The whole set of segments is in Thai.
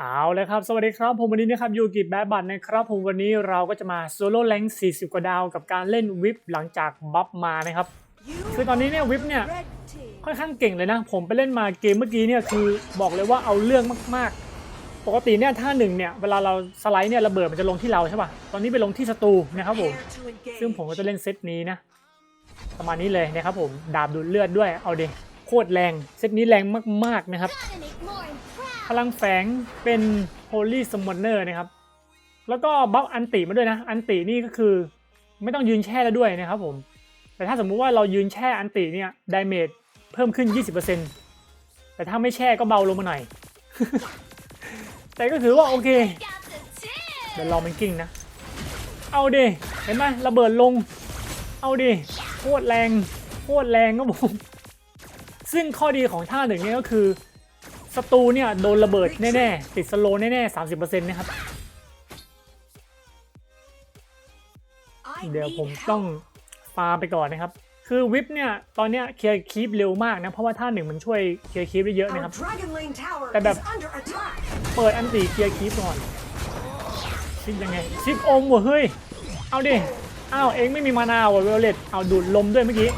เอาเลยครับ สวัสดีครับ ผมวันนี้นะครับยูกิแบดบัตนะครับ ผมวันนี้เราก็จะมาโซโล่แรง40 กว่าดาว กับการเล่นวิปหลังจากบัฟมานะครับ คือตอนนี้เนี่ยวิปเนี่ยค่อนข้างเก่งเลยนะ ผมไปเล่นมาเกมเมื่อกี้เนี่ยคือบอกเลยว่าเอาเรื่องมากๆ ปกติเนี่ยท่าหนึ่งเนี่ยเวลาเราสไลด์เนี่ยระเบิดมันจะลงที่เราใช่ป่ะ ตอนนี้ไปลงที่ศัตรูนะครับผม ซึ่งผมก็จะเล่นเซตนี้นะ ประมาณนี้เลยนะครับผม ดาบดูดเลือดด้วย เอาเดโคตรแรง เซตนี้แรงมากๆนะครับ พลังแฝงเป็น Holy Summoner นะครับ แล้วก็บัฟอันติมาด้วยนะ อันตินี่ก็คือไม่ต้องยืนแช่แล้วด้วยนะครับผม แต่ถ้าสมมุติว่าเรายืนแช่อันติเนี่ยดาเมจเพิ่มขึ้น 20%แต่ถ้าไม่แช่ก็เบาลงมาหน่อย แต่ก็ถือว่าโอเค เดี๋ยวลองมันกิ้งนะ เอาดิ เห็นไหมระเบิดลง เอาดิ โคตรแรง โคตรแรงครับผม ซึ่งข้อดีของท่าหนึ่งเนี่ยก็คือ ศัตรูเนี่ยโดนระเบิดแน่ๆติดสโลแน่ๆ30%นต์นะครับเดี๋ยวผมต้องฟาไปก่อนนะครับ คือวิปเนี่ยตอนเนี้ยเคลียร์คีปเร็วมากนะ เพราะว่าท่าหนึ่งมันช่วยเคลียร์คีปได้เยอะนะครับ แต่แบบเปิดอันตีเคลียร์คีปก่อนซิปยังไงซิปอมว่ะเฮ้ย เอาดิ อ้าวเองไม่มีมานาว่ะเวลเลตเอาดูดลมด้วยเมื่อกี้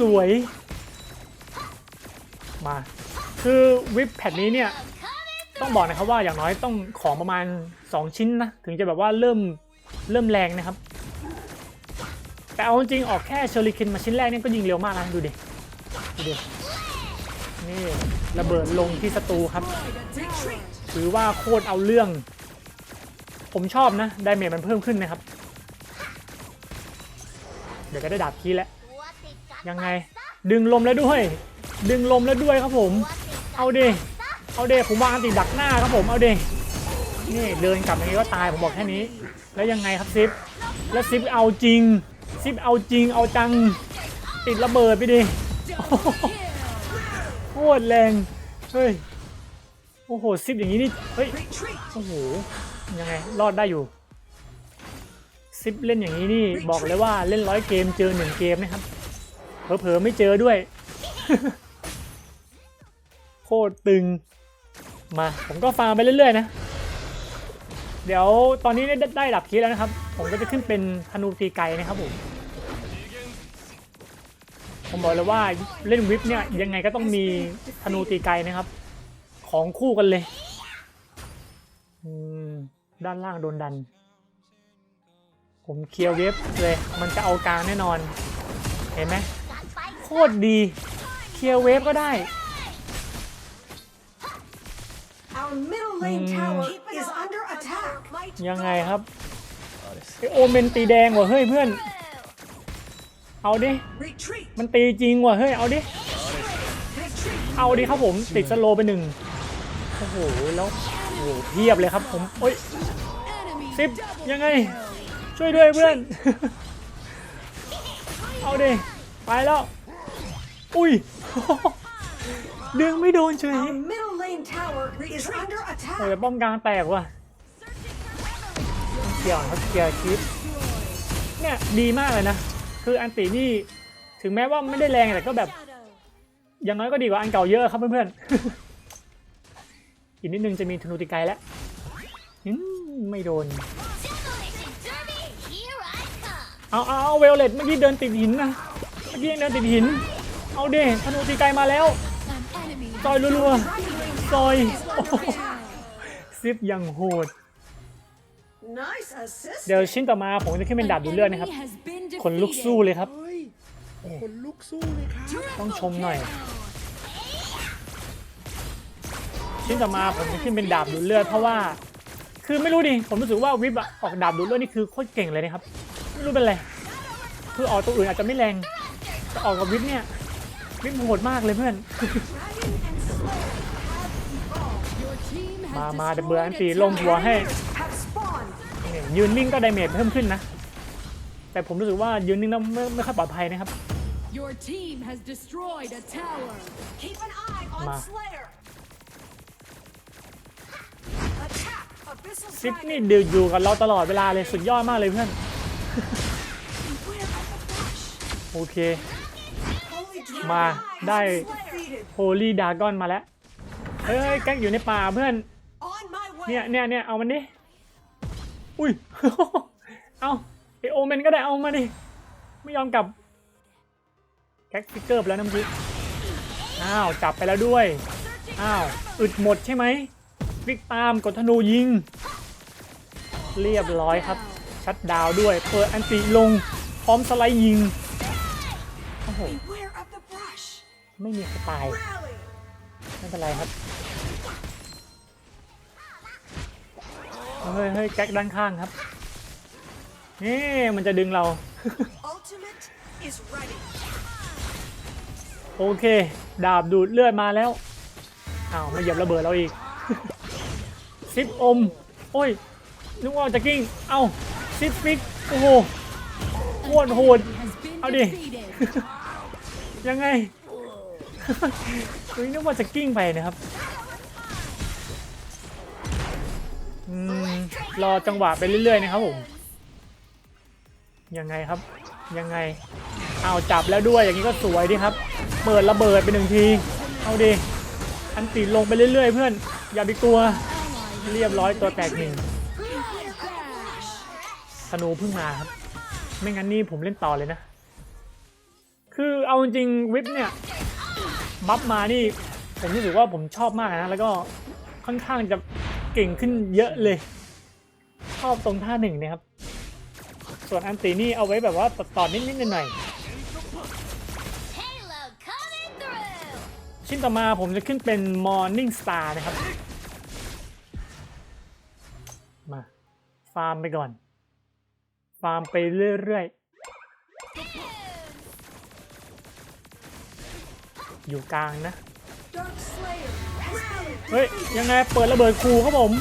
สวย มา คือวิปแพดนี้เนี่ยต้องบอกนะครับว่าอย่างน้อยต้องของประมาณ 2 ชิ้นนะ ถึงจะแบบว่าเริ่มเริ่มแรงนะครับ แต่เอาจริงๆออกแค่เชอริคินมาชิ้นแรกเนี่ยก็ยิงเร็วมากนะดูดิดูดินี่ระเบิดลงที่ศัตรูครับถือว่าโคตรเอาเรื่อง ผมชอบนะไดเมจมันเพิ่มขึ้นนะครับ เดี๋ยวก็ได้ดาบคีแล้วยังไงดึงลมแล้วด้วย ดึงลมแล้วด้วยครับผม เอาเดเอาเดผมวางติดักหน้าครับผมเอาเดนี่เดินกลับอย่างนี้ก็ตายผมบอกแค่นี้ แล้วยังไงครับซิปแล้วซิปเอาจริงซิปเอาจริงเอาจังติดระเบิดไปดิโคตรแรงเฮ้ยโอ้โหซิปอย่างนี้นี่เฮ้ยโอ้โหยังไงรอดได้อยู่ซิปเล่นอย่างนี้นี่บอกเลยว่าเล่นร้อยเกมเจอหนึ่งเกมนะครับเผลอๆไม่เจอด้วย ตรตึง มาผมก็ฟาร์มไปเรื่อยๆนะ เดี๋ยวตอนนี้ได้ได้ดับคีย์แล้วนะครับ ผมก็จะขึ้นเป็นธนูตีไกนะครับผมผมบอกเลยว่าเล่นวิปเนี่ยยังไงก็ต้องมีธนูตีไกนะครับ ของคู่กันเลยด้านล่างโดนดัน ผมเคลียร์เวฟเลย มันจะเอากลางแน่นอน เห็นไหมโคตรดี เคลียร์เวฟก็ได้ ยังไงครับไอโอเมนตีแดงว่ะเฮ้ยเพื่อน เอาดิ มันตีจริงว่ะเฮ้ยเอาดิ เอาดิครับผมติดสโลว์ไปหนึ่งโอ้โหแล้วโอ้โหเพียบเลยครับผมโอ้ยซิปยังไง ช่วยด้วยเพื่อน เอาดิ ไปแล้ว อุ้ย ดึงไม่โดนเฉย โอ้ยป้อมกลางแตกว่ะเกี่ยวเขาเกี่ยวคลิปเนี่ยดีมากเลยนะ คืออันตินี่ถึงแม้ว่าไม่ได้แรงแต่ก็แบบ อย่างน้อยก็ดีกว่าอันเก่าเยอะครับเพื่อนๆ อีกนิดนึงจะมีธนูติไกลแล้วอืมไม่โดนเอาเอาเอาเวลเลตเมื่อกี้เดินติดหินนะ เมื่อกี้ยังเดินติดหิน เอาเด้ธนูตีไกลมาแล้วซอยรัวๆ ซอยโอ้โหซิปยังโหด เดี๋ยวชิ้นต่อมาผมจะขึ้นเป็นดาบดูดเลือดนะครับ คนลุกสู้เลยครับ เฮ้ยคนลุกสู้เลยครับต้องชมหน่อย ชิ้นต่อมาผมจะขึ้นเป็นดาบดูดเลือดเพราะว่า คือไม่รู้ดิ ผมรู้สึกว่าวิบอะออกดาบดูดเลือดนี่คือโคตรเก่งเลยนะครับ ไม่รู้เป็นไร คือออกตัวอื่นอาจจะไม่แรงแต่ออกกับวิบเนี่ย วิบโหดมากเลยเพื่อน มามาเดยวเบอร์อันตีลงหัวให้เนี่ยยืนนิ่งก็ไดเมจเพิ่มขึ้นนะ แต่ผมรู้สึกว่ายืนนิ่งแล้วไม่ไม่ค่อยปลอดภัยนะครับ Your team has destroyed a tower. มาซิปนี่ดือยู่กับเราตลอดเวลาเลยสุดยอดมากเลยเพื่อน โอเค มาได้โฮลี่ดากอนมาแล้ว เฮ้ยแก๊กอยู่ในป่าเพื่อน On my way เนี่ยเนี่ยเนี่ยเอามันดิ อุ้ย เอาไอโอเมนก็ได้เอามาดิ ไม่ยอมกลับแก๊กฟิกเกอร์ไปแล้วนะเมื่อกี้ อ้าว จับไปแล้วด้วย อ้าว อึดหมดใช่ไหมฟิกตามกดธนูยิง เรียบร้อยครับ ชัดดาวด้วย เปิดอันติลง พร้อมสไลด์ยิง โอ้โห ไม่มีสไตล์ไม่เป็นไรครับ เฮ้ยเฮ้ยแก๊กด้านข้างครับ นี่มันจะดึงเรา Ultimate is ready โอเค ดาบดูดเลือดมาแล้ว อ้าวมาเหยียบระเบิดเราอีกซิปอม โอ้ย นึกว่าจะกิ้ง เอ้าซิปฟิก โอ้โหโคตรโหด Has been เอาดิ defeated. ยังไงเฮ้ยนึกว่าจะกิ้งไปนะครับ รอจังหวะไปเรื่อยๆนะครับผมยังไงครับ ยังไงเอาจับแล้วด้วยอย่างนี้ก็สวยดีครับ เปิดระเบิดไปหนึ่งที เอาดิอันติดลงไปเรื่อยๆ เพื่อน อย่าไปกลัว เรียบร้อยตัวแตกหนึ่งธนูเพิ่งมาครับ ไม่งั้นนี่ผมเล่นต่อเลยนะ คือเอาจริงๆวิปเนี่ย บัฟมานี่ผมรู้สึกว่าผมชอบมากนะ แล้วก็ค่อนข้างจะเก่งขึ้นเยอะเลย ชอบตรงท่าหนึ่งนะครับ ส่วนอันตีนี่เอาไว้แบบว่าต่อๆนิดๆหน่อย Halo coming through! ๆชิ้นต่อมาผมจะขึ้นเป็น Morning Star นะครับ มา ฟาร์มไปก่อน ฟาร์มไปเรื่อยๆ อยู่กลางนะ Dark Slayer Rally เฮ้ย ยังไงเปิดระเบิดครูครับผม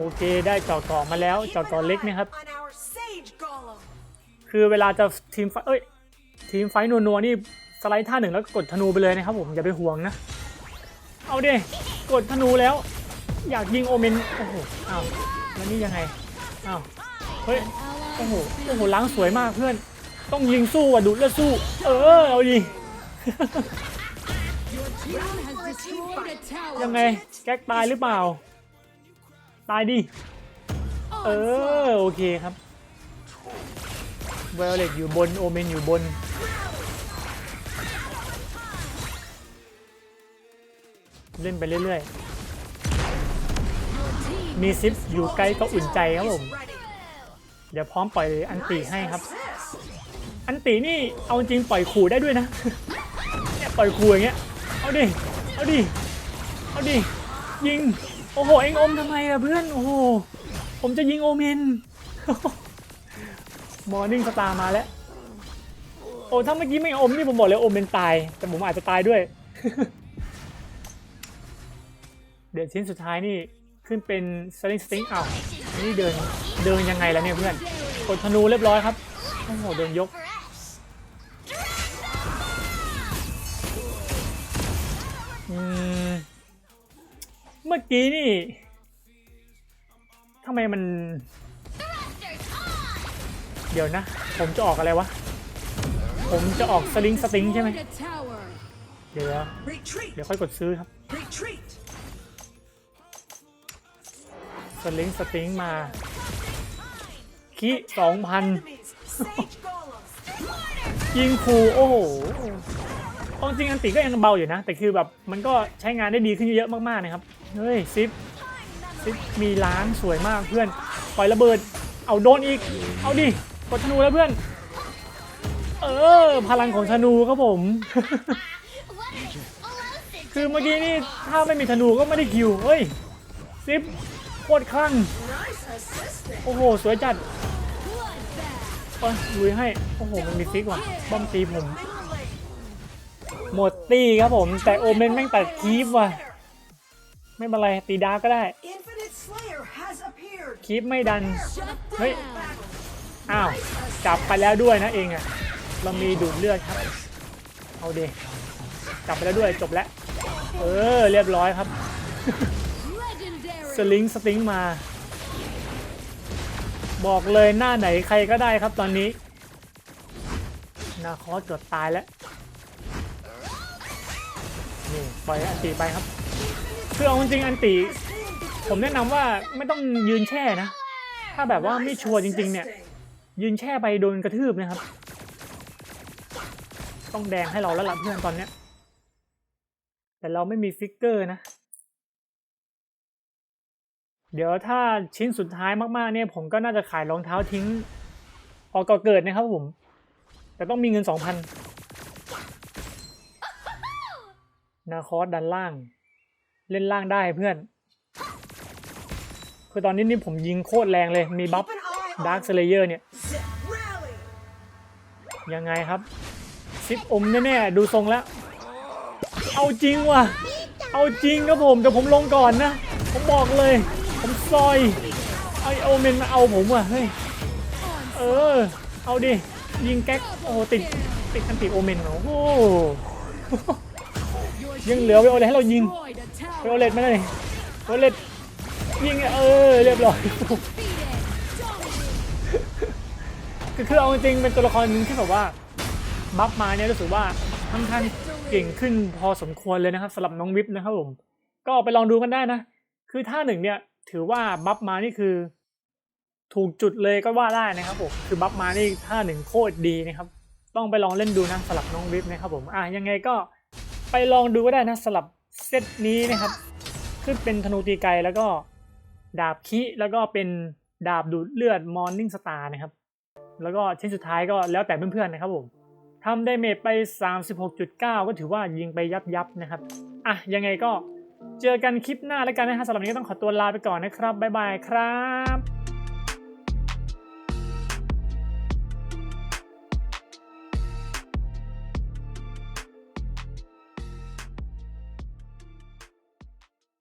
โอเคได้เจาะเกาะมาแล้วเจาะเกาะเล็กนะครับ on our Sage Golem คือเวลาจะทีมไฟเอ้ยทีมไฟท์นัวๆนี่สไลด์ท่าหนึ่งแล้วก็กดธนูไปเลยนะครับผมอย่าไปห่วงนะ เอาดิกดธนูแล้ว อยากยิงโอเมนโอ้โหอ้าวแล้วนี่ยังไงอ้าวเฮ้ยโอ้โหโอ้โหล้างสวยมากเพื่อน ต้องยิงสู้ว่ะดูดเลือดสู้ เออเอาดิ Your team has destroyed a tower. ยังไงแก๊กตายหรือเปล่า ตายดิ เออ โอเคครับเวลเลตอยู่บน โอเมนอยู่บน เล่นไปเรื่อยๆ มีซิปอยู่ใกล้ก็อุ่นใจครับผม ready เดี๋ยวพร้อมปล่อยอันตีให้ครับ อันตีนี่เอาจริงปล่อยขู่ได้ด้วยนะ เนี่ยปล่อยขู่อย่างเงี้ย เอาดิ เอาดิ เอาดิ ยิง โอ้โห เอ็งอมทำไมอะเพื่อน โอ้โห ผมจะยิงโอเมนมอร์นิ่งสตาร์มาแล้ว โอ้ถ้าเมื่อกี้ไม่อมนี่ผมบอกเลยโอเมนตาย แต่ผมอาจจะตายด้วย เดี๋ยวชิ้นสุดท้ายนี่ขึ้นเป็นสลิงสติงเอ้านี่เดินเดินยังไงแล้วเนี่ยเพื่อนกดธนูเรียบร้อยครับ โอ้โหโดนยก กี้นี่ทำไมมัน เดี๋ยวนะ ผมจะออกอะไรวะ ผมจะออกสลิงสติงใช่ไหมเดี๋ยวเดี๋ยวค่อยกดซื้อครับสลิงสติงมาคิสองพันยิงคูโอ้โหจริงอันติก็ยังเบาอยู่นะ แต่คือแบบมันก็ใช้งานได้ดีขึ้นเยอะมากๆนะครับ เฮ้ยซิปซิปมีล้างสวยมากเพื่อน ปล่อยระเบิด เอาโดนอีก เอาดิ กดธนูแล้วเพื่อน เออ พลังของธนูครับผม คือเมื่อกี้นี่ถ้าไม่มีธนูก็ไม่ได้คิว เฮ้ยซิปโคตรคลั่ง โอ้โห สวยจัดโอ้ยลุยให้ โอ้โห มันมีฟิกว่ะป้อมตีผม หมดตีครับผม แต่โอเมนแม่งตัดคีฟว่ะ ไม่เป็นไร ตีดาร์กก็ได้ Infinite Slayer has appeared คีฟไม่ดัน Shut Hey. down. อ้าว จับไปแล้วด้วยนะเองอะเรามีดูดเลือดครับ เอาเดจับไปแล้วด้วยจบแล้ว เออ เรียบร้อยครับ Legendary. สลิงสติงมา บอกเลยหน้าไหนใครก็ได้ครับตอนนี้ นาคอสเกือบตายแล้ว นี่ ปล่อยอันติไปครับ คือเอาจริงอันติ ผมแนะนำว่าไม่ต้องยืนแช่นะ ถ้าแบบว่าไม่ชัวร์จริง ๆ เนี่ย ยืนแช่ไปโดนกระทืบนะครับ ต้องแดงให้เราแล้วล่ะเพื่อนตอนเนี้ย แต่เราไม่มีฟิกเกอร์นะ เดี๋ยวถ้าชิ้นสุดท้ายมากๆเนี่ยผมก็น่าจะขายรองเท้าทิ้งออกก่อเกิดนะครับผม แต่ต้องมีเงินสองพันนาคอสดันล่าง เล่นล่างได้เพื่อน คือตอนนี้นี่ผมยิงโคตรแรงเลย มีบัฟ Keep an eye ดาร์ค on เซเลเยอร์เนี่ย Zip Rally. ยังไงครับ ซิปอมแน่ๆ ดูทรงแล้ว เอาจริงว่ะ เอาจริงครับผมแต่ผมลงก่อนนะ ผมบอกเลย ผมซอยไอโอเมนมาเอาผมว่ะ เฮ้ย เออ เอาดิ ยิงแก๊ก โอ้โหติด ติดอันติโอเมนเหรอโอ้โห Your ยังเหลือไวโอเลตให้เรายิงไวโอเลตมาเลยไวโอเลตยิงเออเรียบร้อยคือเอาจริงเป็นตัวละครหนึงที่แบบว่าบัฟมาเนี่ยรู้สึกว่าค่อนข้างเก่งขึ้นพอสมควรเลยนะครับสำหรับน้องวิปนะครับผมก็ไปลองดูกันได้นะ คือท่าหนึ่งเนี่ยถือว่าบัฟมานี่คือ ถูกจุดเลยก็ว่าได้นะครับผมคือบัฟมานี่ท่าหนึ่งโคตรดีนะครับ ต้องไปลองเล่นดูนะสำหรับน้องวิปนะครับผมอะยังไงก็ ไปลองดูก็ได้นะสำหรับเซตนี้นะครับ ขึ้นเป็นธนูตีไกลแล้วก็ดาบคิแล้วก็เป็นดาบดูดเลือดมอร์นิ่งสตาร์นะครับ แล้วก็เชิ้นสุดท้ายก็แล้วแต่เพื่อนๆนะครับผมทำได้เมจไป 36.9 ก็ถือว่ายิงไปยับยับนะครับ อะ ยังไงก็เจอกันคลิปหน้าแล้วกันนะฮะสำหรับวันนี้ก็ต้องขอตัวลาไปก่อนนะครับ บ๊ายบายครับ